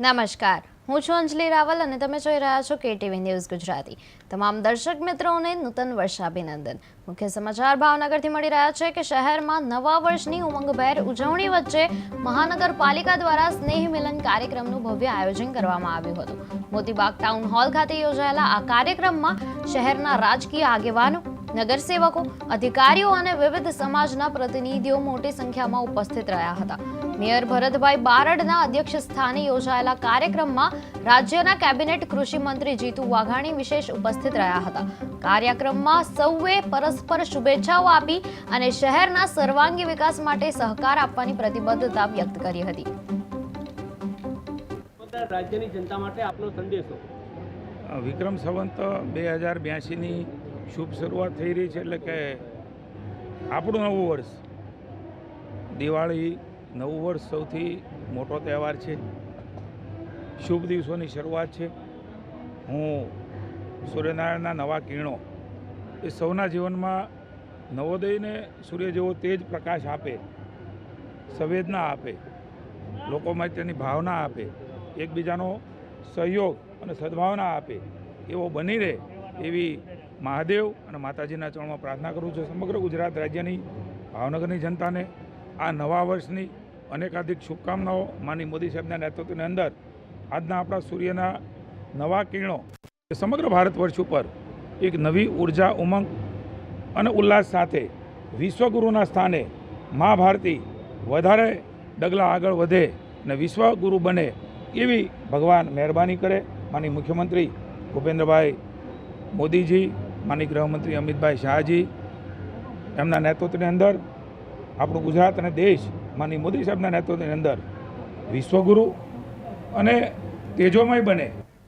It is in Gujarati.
નમસ્કાર. હું છું અંજલિ રાવલ અને તમે જોઈ રહ્યા છો કેટીવી ન્યૂઝ ગુજરાતી. તમામ દર્શક મિત્રોને નૂતન વર્ષાભિનંદન. મુખ્ય સમાચાર ભાવનગરથી મળી રહ્યા છે કે શહેરમાં નવા વર્ષની ઉમંગભેર ઉજવણી વચ્ચે મહાનગરપાલિકા દ્વારા સ્નેહ મિલન કાર્યક્રમનું ભવ્ય આયોજન કરવામાં આવ્યું હતું. મોતીબાગ ટાઉન હોલ ખાતે યોજાયેલા આ કાર્યક્રમમાં શહેરના રાજકીય આગેવાનો નગરસેવકો અધિકારીઓ અને વિવિધ સમાજના પ્રતિનિધિઓ મોટી સંખ્યામાં ઉપસ્થિત રહ્યા હતા. મેયર ભરતભાઈ બારડના અધ્યક્ષ સ્થાને યોજાયેલા કાર્યક્રમમાં રાજ્યના કેબિનેટ કૃષિ મંત્રી જીતુ વાઘાણી વિશેષ ઉપસ્થિત રહ્યા હતા. કાર્યક્રમમાં સૌએ પરસ્પર શુભેચ્છાઓ આપી અને શહેરના સર્વાંગી વિકાસ માટે સહકાર આપવાની પ્રતિબદ્ધતા વ્યક્ત કરી હતી. રાજ્યની જનતા માટે આપનો સંદેશો. વિક્રમ સંવંત બે હજાર બ્યાસીની શુભ શરૂઆત થઈ રહી છે એટલે કે આપણું નવું વર્ષ. દિવાળી નવું વર્ષ સૌથી મોટો તહેવાર છે. શુભ દિવસોની શરૂઆત છે. હું સૂર્યનારાયણના નવા કિરણો એ સૌના જીવનમાં નવોદયને સૂર્ય જેવો તેજ પ્રકાશ આપે, સંવેદના આપે લોકોમાં તેની ભાવના આપે, એકબીજાનો સહયોગ અને સદભાવના આપે, એવો બની રહે એવી મહાદેવ અને માતાજીના ચરણમાં પ્રાર્થના કરું છું. સમગ્ર ગુજરાત રાજ્યની, ભાવનગરની જનતાને આ નવા વર્ષની અનેકાધિક શુભકામનાઓ માની મોદી સાહેબના નેતૃત્વની અંદર આજના આપણા સૂર્યના નવા કિરણો. સમગ્ર ભારત વર્ષ ઉપર એક નવી ઊર્જા, ઉમંગ અને ઉલ્લાસ સાથે વિશ્વગુરુના સ્થાને મા ભારતી વધારે ડગલા આગળ વધે અને વિશ્વગુરુ બને એવી ભગવાન મહેરબાની કરે. માની મુખ્યમંત્રી ભૂપેન્દ્રભાઈ મોદીજી માની ગૃહમંત્રી અમિતભાઈ શાહજી, એમના નેતૃત્વની અંદર આપણું ગુજરાત અને દેશ માની મોદી સાહેબના નેતૃત્વની અંદર વિશ્વગુરુ અને તેજોમય બને.